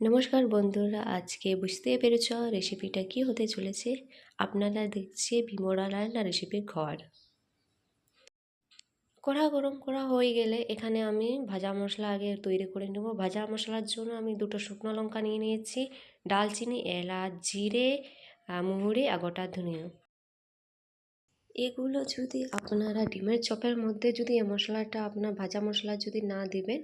নমস্কার বন্ধুরা, আজকে বুঝতে পেরেছ রেসিপিটা কি হতে চলেছে? আপনারা দেখছে বিমলা রান্না রেসিপির ঘর। কড়া গরম করা হয়ে গেলে এখানে আমি ভাজা মশলা আগে তৈরি করে নেব। ভাজা মশলার জন্য আমি দুটো শুকনো লঙ্কা নিয়ে নিয়েছি, ডালচিনি, এলাচ, জিরে মুহুরি আর গোটা ধনিয়া। এগুলো যদি আপনারা ডিমের চপের মধ্যে যদি এই মশলাটা, আপনার ভাজা মশলা যদি না দিবেন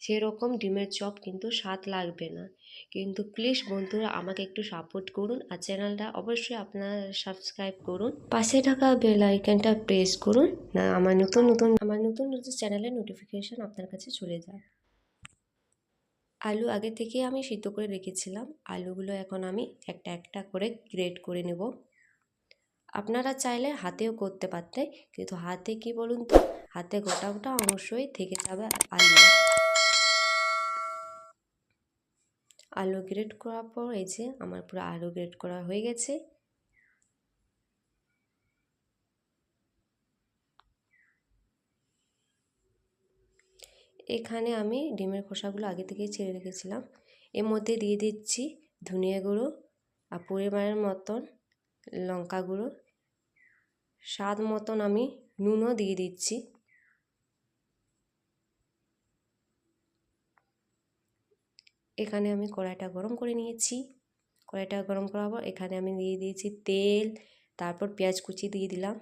সেরকম ডিমের চপ কিন্তু স্বাদ লাগবে না। কিন্তু প্লিজ বন্ধুরা আমাকে একটু সাপোর্ট করুন আর চ্যানেলটা অবশ্যই আপনারা সাবস্ক্রাইব করুন। পাশে থাকা বেল প্রেস করুন না আমার নতুন নতুন আমার নতুন নতুন চ্যানেলের নোটিফিকেশান আপনার কাছে চলে যায়। আলু আগে থেকে আমি সিদ্ধ করে রেখেছিলাম। আলুগুলো এখন আমি একটা একটা করে গ্রেড করে নেব। আপনারা চাইলে হাতেও করতে পারতে, কিন্তু হাতে কি বলুন তো? হাতে গোটা গোটা অবশ্যই থেকে যাবে আলু। আলু গ্রেড করার পর এই যে আমার পুরো আলু গ্রেড করা হয়ে গেছে। এখানে আমি ডিমের খোসাগুলো আগে থেকে ছেড়ে রেখেছিলাম। এর মধ্যে দিয়ে দিচ্ছি ধনিয়া গুঁড়ো, আর পরিমাণের মতন লঙ্কা গুঁড়ো। স্বাদ মতন আমি নুনও দিয়ে দিচ্ছি। এখানে আমি কড়াইটা গরম করে নিয়েছি। কড়াইটা গরম করার পর এখানে আমি দিয়ে দিয়েছি তেল, তারপর পেঁয়াজ কুচি দিয়ে দিলাম।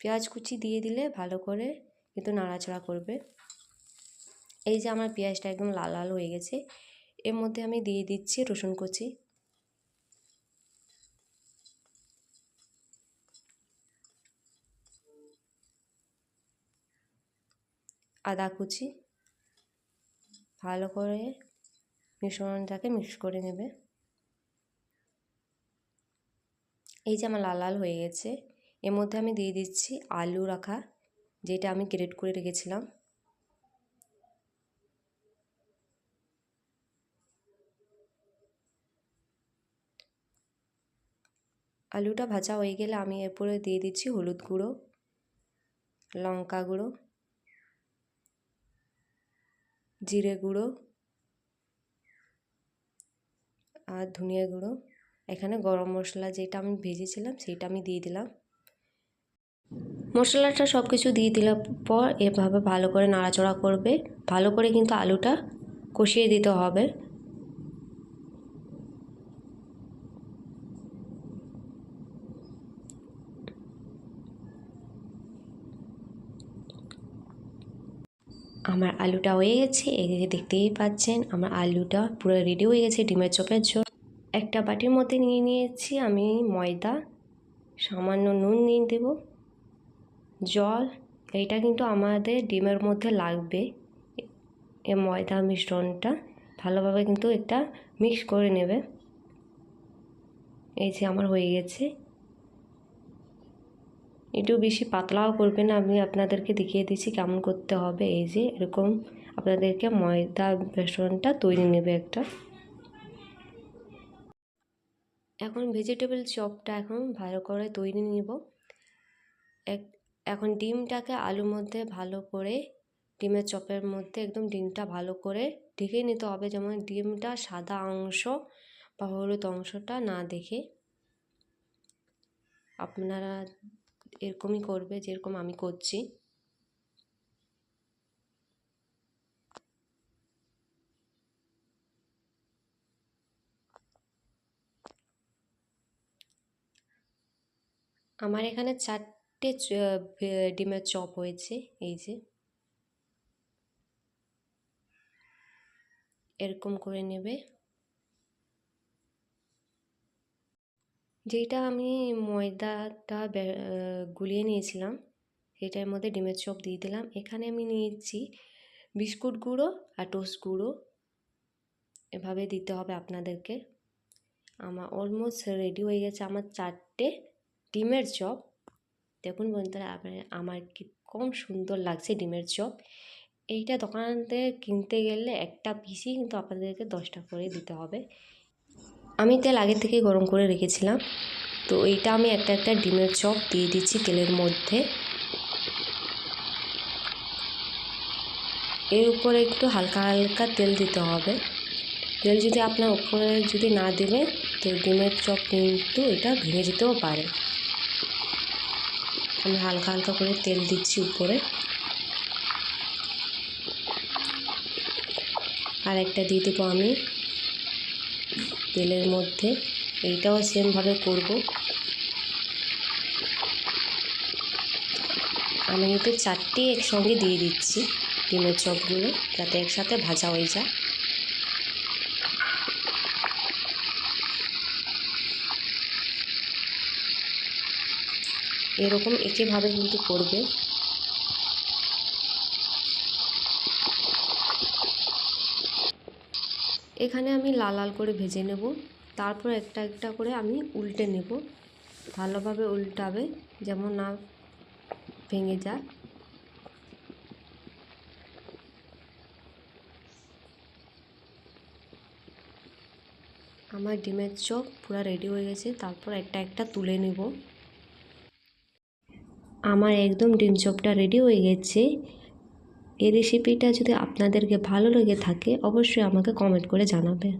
পেঁয়াজ কুচি দিয়ে দিলে ভালো করে কিন্তু নাড়াচাড়া করবে। এই যে আমার পেঁয়াজটা একদম লাল লাল হয়ে গেছে, এর মধ্যে আমি দিয়ে দিচ্ছি রসুন কুচি। আদা কুচি। ভালো করে মিশ্রণটাকে মিক্স করে নেবে। এই যে আমার লাল লাল হয়ে গেছে, এর মধ্যে আমি দিয়ে দিচ্ছি আলু রাখা, যেটা আমি গ্রেট করে রেখেছিলাম। আলুটা ভাজা হয়ে গেলে আমি এরপরে দিয়ে দিচ্ছি হলুদ গুঁড়ো, লঙ্কা গুঁড়ো। জিরে গুঁড়ো আর ধনিয়া গুঁড়ো। এখানে গরম মশলা যেটা আমি ভেজেছিলাম সেটা আমি দিয়ে দিলাম। মশলাটা সব কিছু দিয়ে দিলার পর এভাবে ভালো করে নাড়াচড়া করবে। ভালো করে কিন্তু আলুটা কষিয়ে দিতে হবে। আমার আলুটা হয়ে গেছে এদিকে দেখতেই পাচ্ছেন। আমার আলুটা পুরো রেডি হয়ে গেছে, ডিমের চপের ঝোল। একটা বাটির মধ্যে নিয়ে নিয়েছি আমি ময়দা, সামান্য নুন নিয়ে দেব। জল, এইটা কিন্তু আমাদের ডিমের মধ্যে লাগবে। এ ময়দা মিশ্রণটা ভালোভাবে কিন্তু এটা মিক্স করে নেবে। এই যে আমার হয়ে গেছে। একটু বেশি পাতলাও করবে না। আমি আপনাদেরকে দেখিয়ে দিচ্ছি কেমন করতে হবে। এই যে এরকম আপনাদেরকে ময়দা বেসনটা তৈরি নেবে একটা। এখন ভেজিটেবল চপটা এখন ভালো করে তৈরি নিব। এখন ডিমটাকে আলুর মধ্যে ভালো করে, ডিমের চপের মধ্যে একদম ডিমটা ভালো করে ঢেকে নিতে হবে। যেমন ডিমটা সাদা অংশ বা হলুদ অংশটা না দেখে। আপনারা এরকমই করবে যেরকম আমি করছি। আমার এখানে চারটে ডিমের চপ হয়েছে, এই যে। এরকম করে নেবে। যেটা আমি ময়দাটা গুলিয়ে নিয়েছিলাম সেটার মধ্যে ডিমের চপ দিয়ে দিলাম। এখানে আমি নিয়েছি বিস্কুট গুঁড়ো আর টোস্ট গুঁড়ো। এভাবে দিতে হবে আপনাদেরকে। আমার অলমোস্ট রেডি হয়ে গেছে আমার চারটে ডিমের চপ। দেখুন বন্ধুরা আমার কি কম সুন্দর লাগছে ডিমের চপ। এইটা দোকানতে কিনতে গেলে একটা পিসই কিন্তু আপনাদেরকে দশটা করে দিতে হবে। আমি তেল আগে থেকে গরম করে রেখেছিলাম। তো এইটা আমি একটা একটা ডিমের চপ দিয়ে দিচ্ছি তেলের মধ্যে। এর উপরে একটু হালকা হালকা তেল দিতে হবে। তেল যদি আপনার উপরে যদি না দেবে, তো ডিমের চপ কিন্তু এটা ভেঙে যেতেও পারে। আমি হালকা হালকা করে তেল দিচ্ছি উপরে। আর একটা দিয়ে দেবো আমি তেলের মধ্যে এইটাও সেমভাবে করব। আমি কিন্তু চারটি একসঙ্গে দিয়ে দিচ্ছি ডিমের চপগুলো, যাতে একসাথে ভাজা হয়ে যায়। এরকম একইভাবে কিন্তু করবে। এখানে আমি লাল লাল করে ভেজে নেব। তারপর একটা একটা করে আমি উল্টে নেব। ভালোভাবে উল্টাবে যেমন না ভেঙে যায় আমার ডিমের চপ পুরো রেডি হয়ে গেছে। তারপর একটা একটা তুলে নেব। আমার একদম ডিম চপটা রেডি হয়ে গেছে। এই রেসিপিটা যদি আপনাদেরকে ভালো লেগে থাকে অবশ্যই আমাকে কমেন্ট করে জানাবেন